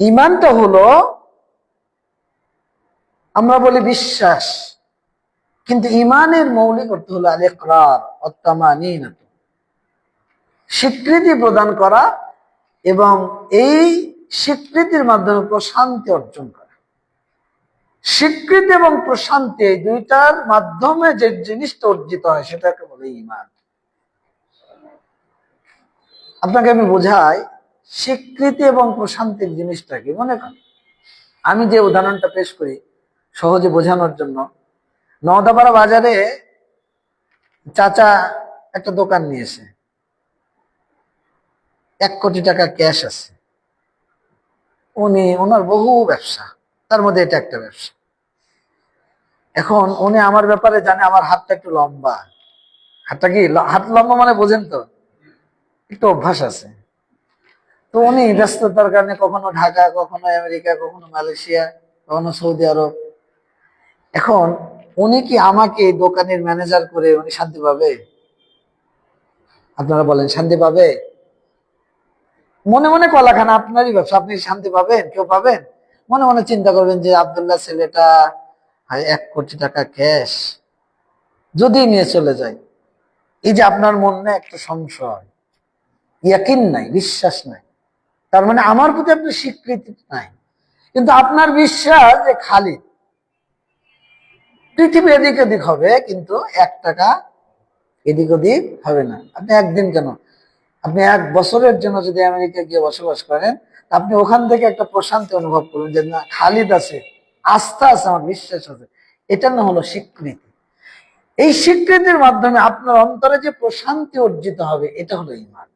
ইমানটা হলো, আমরা বলি বিশ্বাস, কিন্তু ইমানের মৌলিক অর্থ হলো আল ইকরার অত্তামানিনাত স্বীকৃতি প্রদান করা এবং এই স্বীকৃতির মাধ্যমে প্রশান্তি অর্জন করা। স্বীকৃতি এবং প্রশান্তি এই দুইটার মাধ্যমে যে জিনিসটা অর্জিত হয়, সেটাকে বলে ইমান। আপনাকে আমি বোঝাই স্বীকৃতি এবং প্রশান্তির জিনিসটা কি? মনে করেন আমি যে উদাহরণটা পেশ করি সহজে বোঝানোর জন্য, নওদাপাড়া বাজারে চাচা একটা দোকান নিয়েছে এক কোটি টাকা ক্যাশ আছে। উনি, ওনার বহু ব্যবসা, তার মধ্যে এটা একটা ব্যবসা। এখন উনি আমার ব্যাপারে জানে আমার হাতটা একটু লম্বা। হাতটা কি? হাত লম্বা মানে বোঝেন তো? একটু অভ্যাস আছে। তো উনি ব্যস্ততার কারণে কখনো ঢাকা, কখনো আমেরিকা, কখনো মালয়েশিয়া, কখনো সৌদি আরব। এখন উনি কি আমাকে দোকানের ম্যানেজার করে উনি শান্তি পাবে? আপনারা বলেন, শান্তি পাবে? মনে মনে কলা খান আপনারই ব্যবসা, আপনি শান্তি পাবেন? কেউ পাবেন? মনে মনে চিন্তা করবেন যে আবদুল্লাহ ছেলেটা এক কোটি টাকা ক্যাশ যদি নিয়ে চলে যায়। এই যে আপনার মনে একটা সংশয়, ইয়াকিন নাই, বিশ্বাস নাই। তার মানে আমার প্রতি আপনার স্বীকৃতি নাই। কিন্তু আপনার বিশ্বাস যে খালি পৃথিবী এদিক ওদিক হবে, কিন্তু এক টাকা এদিক ওদিক হবে না। আপনি একদিন কেন? আপনি এক বছরের জন্য যদি আমেরিকা গিয়ে বসবাস করেন আপনি ওখান থেকে একটা প্রশান্তি অনুভব করবেন যে, না, খালিদ আছে, আস্থা আছে, আমার বিশ্বাস আছে। এটা না হলো স্বীকৃতি। এই স্বীকৃতির মাধ্যমে আপনার অন্তরে যে প্রশান্তি অর্জিত হবে, এটা হলো ইমান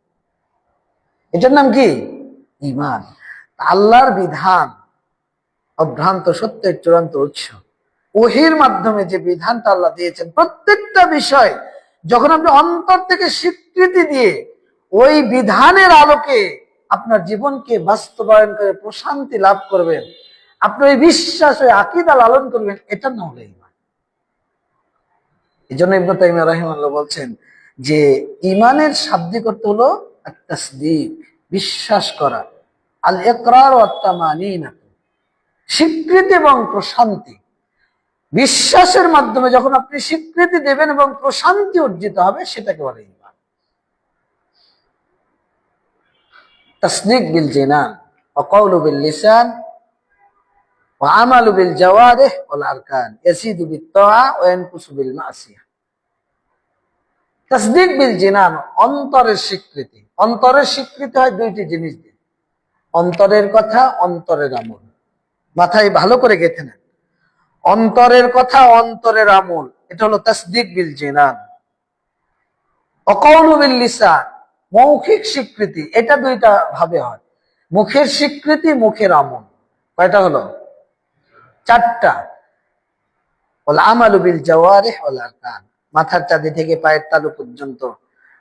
এটার নাম কি? ইমান। আল্লাহর বিধান অভ্রান্ত, সত্যের চূড়ান্ত উৎস। ওহির মাধ্যমে যে বিধানটা আল্লাহ দিয়েছেন, প্রত্যেকটা বিষয় যখন আপনি অন্তর থেকে স্বীকৃতি দিয়ে ওই বিধানের আলোকে আপনার জীবনকে বাস্তবায়ন করে প্রশান্তি লাভ করবেন, আপনি ওই বিশ্বাস, ওই আকিদা লালন করবেন, এটা না হলে ইমান। এই জন্য ইবনু তাইমিয়া রাহিমাল্লাহ বলছেন যে, ইমানের শাব্দিক অর্থ হলো তাসদিক বিশ্বাস করা। আল একরার অত্তামানিনা স্বীকৃতি এবং প্রশান্তি বিশ্বাসের মাধ্যমে যখন আপনি স্বীকৃতি দেবেন এবং প্রশান্তি অর্জিত হবে সেটাকে বলে ইমান তসদিক বিল জিনান وقول باللسان وعمل بالجوارح والأركان يزيد بالطاعة وينقص بالمعصية তসদিক বিল জিনান অন্তরের স্বীকৃতি অন্তরের স্বীকৃতি হয় দুইটি জিনিস দিয়ে অন্তরের কথা, অন্তরের আমল। মাথায় ভালো করে গেথে নেন। অন্তরের কথা, অন্তরের আমল। এটা হলো তসদিক বিল জিনান। অকৌল বিল লিসান, মৌখিক স্বীকৃতি। এটা দুইটা ভাবে হয়। মুখের স্বীকৃতি, মুখের আমল। কয়টা হলো? চারটা। ওল বিল জাওয়ারিহ ওয়াল আরকান। মাথার চাঁদি থেকে পায়ের তালু পর্যন্ত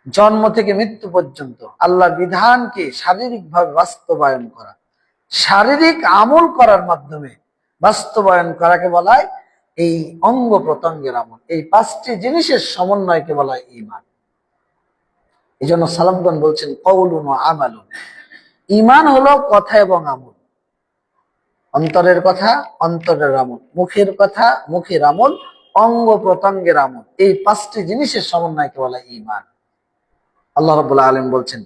জন্ম থেকে মৃত্যু পর্যন্ত আল্লাহর বিধানকে শারীরিকভাবে বাস্তবায়ন করা। শারীরিক আমল করার মাধ্যমে বাস্তবায়ন করাকে বলা হয় এই অঙ্গ প্রত্যঙ্গের আমল। এই পাঁচটি জিনিসের সমন্বয়কে বলা হয় ইমান এই জন্য সালামগণ বলছেন কৌলুন ও আমালুন। ইমান হলো কথা এবং আমল। অন্তরের কথা, অন্তরের আমল। মুখের কথা, মুখের আমল, অঙ্গ প্রত্যঙ্গের আমল। এই পাঁচটি জিনিসের সমন্বয়কে বলা ইমান আল্লাহ রবুল্লাহ আলম বলছেন